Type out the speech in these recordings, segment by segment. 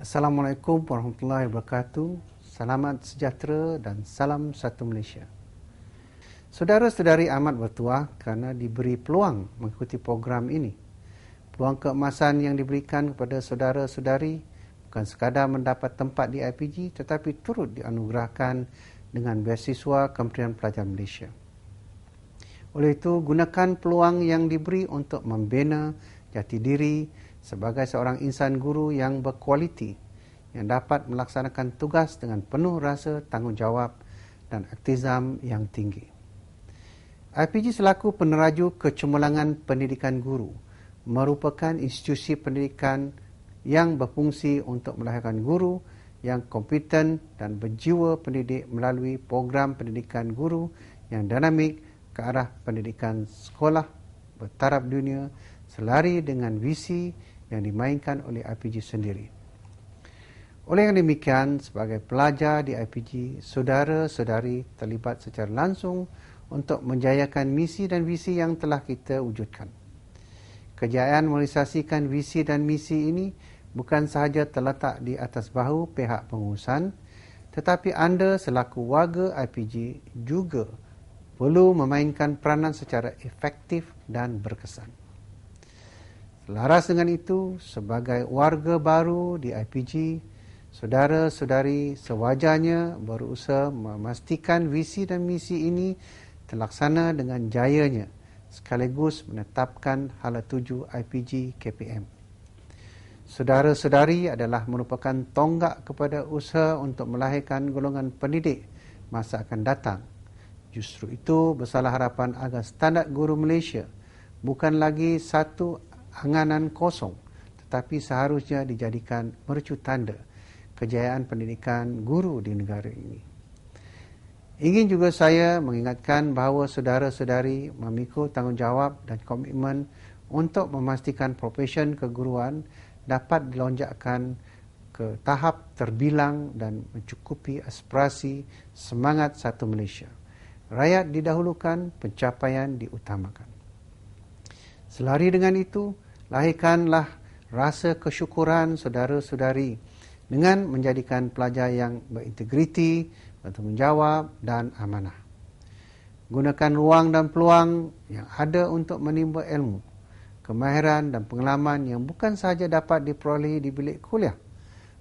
Assalamualaikum warahmatullahi wabarakatuh. Selamat sejahtera dan salam satu Malaysia. Saudara-saudari amat bertuah kerana diberi peluang mengikuti program ini. Peluang keemasan yang diberikan kepada saudara-saudari bukan sekadar mendapat tempat di IPG tetapi turut dianugerahkan dengan beasiswa Kementerian Pelajar Malaysia. Oleh itu, gunakan peluang yang diberi untuk membina jati diri, sebagai seorang insan guru yang berkualiti yang dapat melaksanakan tugas dengan penuh rasa tanggungjawab dan aktivisme yang tinggi. IPG selaku peneraju kecemerlangan pendidikan guru merupakan institusi pendidikan yang berfungsi untuk melahirkan guru yang kompeten dan berjiwa pendidik melalui program pendidikan guru yang dinamik ke arah pendidikan sekolah bertaraf dunia selari dengan visi yang dimainkan oleh IPG sendiri. Oleh yang demikian, sebagai pelajar di IPG, saudara-saudari terlibat secara langsung untuk menjayakan misi dan visi yang telah kita wujudkan. Kejayaan merealisasikan visi dan misi ini bukan sahaja terletak di atas bahu pihak pengurusan, tetapi anda selaku warga IPG juga perlu memainkan peranan secara efektif dan berkesan. Selaras dengan itu, sebagai warga baru di IPG, saudara-saudari sewajarnya berusaha memastikan visi dan misi ini terlaksana dengan jayanya sekaligus menetapkan hala tuju IPG KPM. Saudara-saudari adalah merupakan tonggak kepada usaha untuk melahirkan golongan pendidik masa akan datang. Justru itu bersalah harapan agar standard guru Malaysia bukan lagi satu anganan kosong tetapi seharusnya dijadikan mercu tanda kejayaan pendidikan guru di negara ini. Ingin juga saya mengingatkan bahawa saudara-saudari memikul tanggungjawab dan komitmen untuk memastikan profesion keguruan dapat dilonjakkan ke tahap terbilang dan mencukupi aspirasi semangat satu Malaysia. Rakyat didahulukan, pencapaian diutamakan. Selari dengan itu, lahirkanlah rasa kesyukuran saudara-saudari dengan menjadikan pelajar yang berintegriti, bertanggungjawab dan amanah. Gunakan ruang dan peluang yang ada untuk menimba ilmu, kemahiran dan pengalaman yang bukan sahaja dapat diperolehi di bilik kuliah,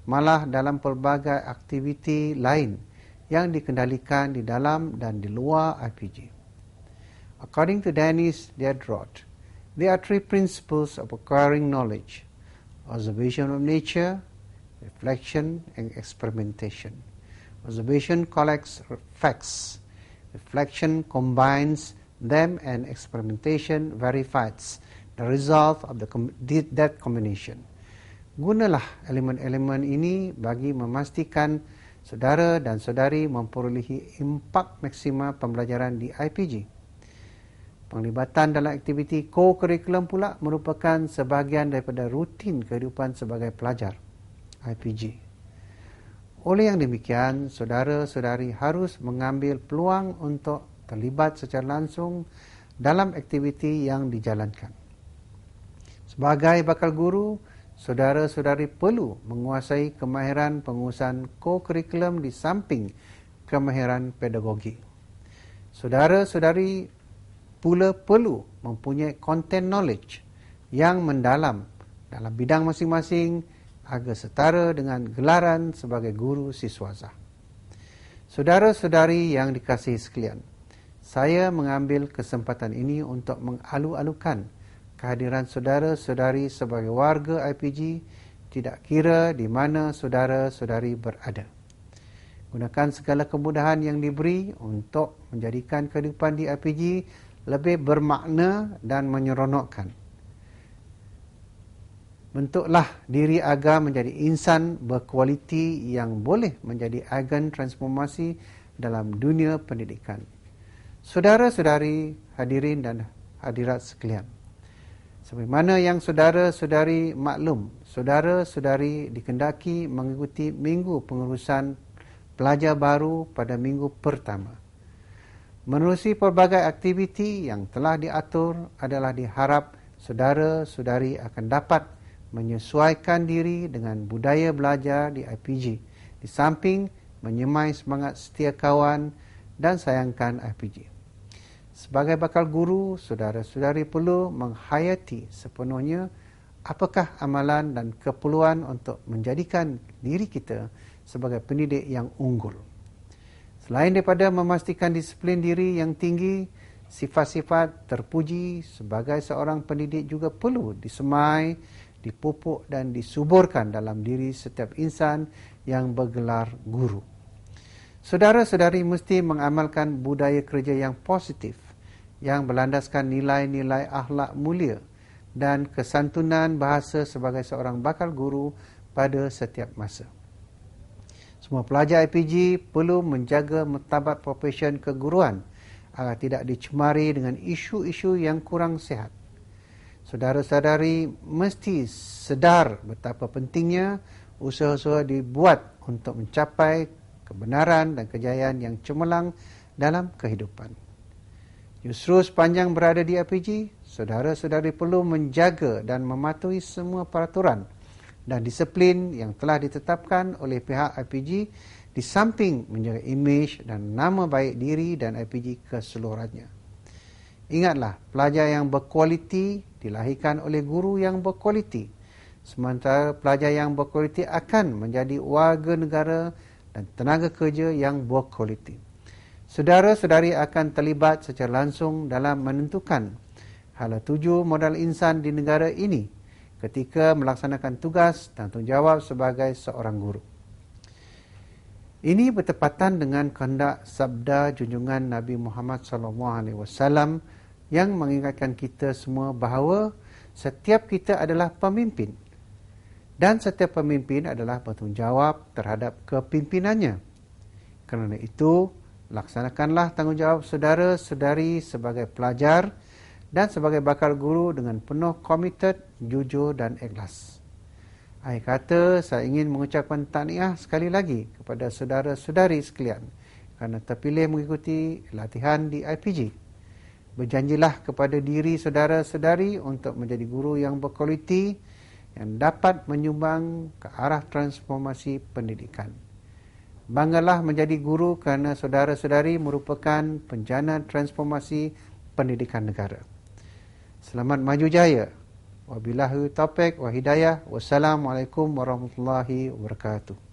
malah dalam pelbagai aktiviti lain yang dikendalikan di dalam dan di luar IPG. According to Dennis Dierdroth, There are three principles of acquiring knowledge observation of nature, reflection, and experimentation. Observation collects facts, reflection combines them, and experimentation verifies the result of the, that combination. Gunalah elemen-elemen ini bagi memastikan saudara dan saudari memperolehi impak maksima pembelajaran di IPG. Penglibatan dalam aktiviti co-curriculum pula merupakan sebahagian daripada rutin kehidupan sebagai pelajar IPG. Oleh yang demikian, saudara-saudari harus mengambil peluang untuk terlibat secara langsung dalam aktiviti yang dijalankan. Sebagai bakal guru, saudara-saudari perlu menguasai kemahiran pengurusan co-curriculum di samping kemahiran pedagogi. Saudara-saudari pula perlu mempunyai content knowledge yang mendalam dalam bidang masing-masing agar setara dengan gelaran sebagai guru siswaza. Saudara-saudari yang dikasihi sekalian, saya mengambil kesempatan ini untuk mengalu-alukan kehadiran saudara-saudari sebagai warga IPG tidak kira di mana saudara-saudari berada. Gunakan segala kemudahan yang diberi untuk menjadikan kehidupan di IPG lebih bermakna dan menyeronokkan. Bentuklah diri agar menjadi insan berkualiti yang boleh menjadi agen transformasi dalam dunia pendidikan. Saudara-saudari hadirin dan hadirat sekalian. Sebagaimana yang saudara-saudari maklum, saudara-saudari dikendaki mengikuti minggu pengurusan pelajar baru pada minggu pertama. Menerusi pelbagai aktiviti yang telah diatur adalah diharap saudara-saudari akan dapat menyesuaikan diri dengan budaya belajar di IPG. Di samping menyemai semangat setia kawan dan sayangkan IPG. Sebagai bakal guru, saudara-saudari perlu menghayati sepenuhnya apakah amalan dan keperluan untuk menjadikan diri kita sebagai pendidik yang unggul. Selain daripada memastikan disiplin diri yang tinggi, sifat-sifat terpuji sebagai seorang pendidik juga perlu disemai, dipupuk dan disuburkan dalam diri setiap insan yang bergelar guru. Saudara-saudari mesti mengamalkan budaya kerja yang positif yang berlandaskan nilai-nilai akhlak mulia dan kesantunan bahasa sebagai seorang bakal guru pada setiap masa. Semua pelajar IPG perlu menjaga martabat profesion keguruan agar tidak dicemari dengan isu-isu yang kurang sehat. Saudara-saudari mesti sedar betapa pentingnya usaha-usaha dibuat untuk mencapai kebenaran dan kejayaan yang cemerlang dalam kehidupan. Justru sepanjang berada di IPG, saudara-saudari perlu menjaga dan mematuhi semua peraturan dan disiplin yang telah ditetapkan oleh pihak IPG di samping menjaga imej dan nama baik diri dan IPG keseluruhannya. Ingatlah, pelajar yang berkualiti dilahirkan oleh guru yang berkualiti. Sementara pelajar yang berkualiti akan menjadi warga negara dan tenaga kerja yang berkualiti. Saudara-saudari akan terlibat secara langsung dalam menentukan hala tuju modal insan di negara ini ketika melaksanakan tugas tanggungjawab sebagai seorang guru. Ini bertepatan dengan kehendak sabda junjungan Nabi Muhammad SAW yang mengingatkan kita semua bahawa setiap kita adalah pemimpin dan setiap pemimpin adalah bertanggungjawab terhadap kepimpinannya. Kerana itu, laksanakanlah tanggungjawab saudara-saudari sebagai pelajar dan sebagai bakal guru dengan penuh komited, jujur dan ikhlas. Akhir kata, saya ingin mengucapkan tahniah sekali lagi kepada saudara-saudari sekalian kerana terpilih mengikuti latihan di IPG. Berjanjilah kepada diri saudara-saudari untuk menjadi guru yang berkualiti yang dapat menyumbang ke arah transformasi pendidikan. Banggalah menjadi guru kerana saudara-saudari merupakan penjana transformasi pendidikan negara. Selamat maju jaya Wabillahi taufiq wa hidayah. Wassalamualaikum warahmatullahi wabarakatuh.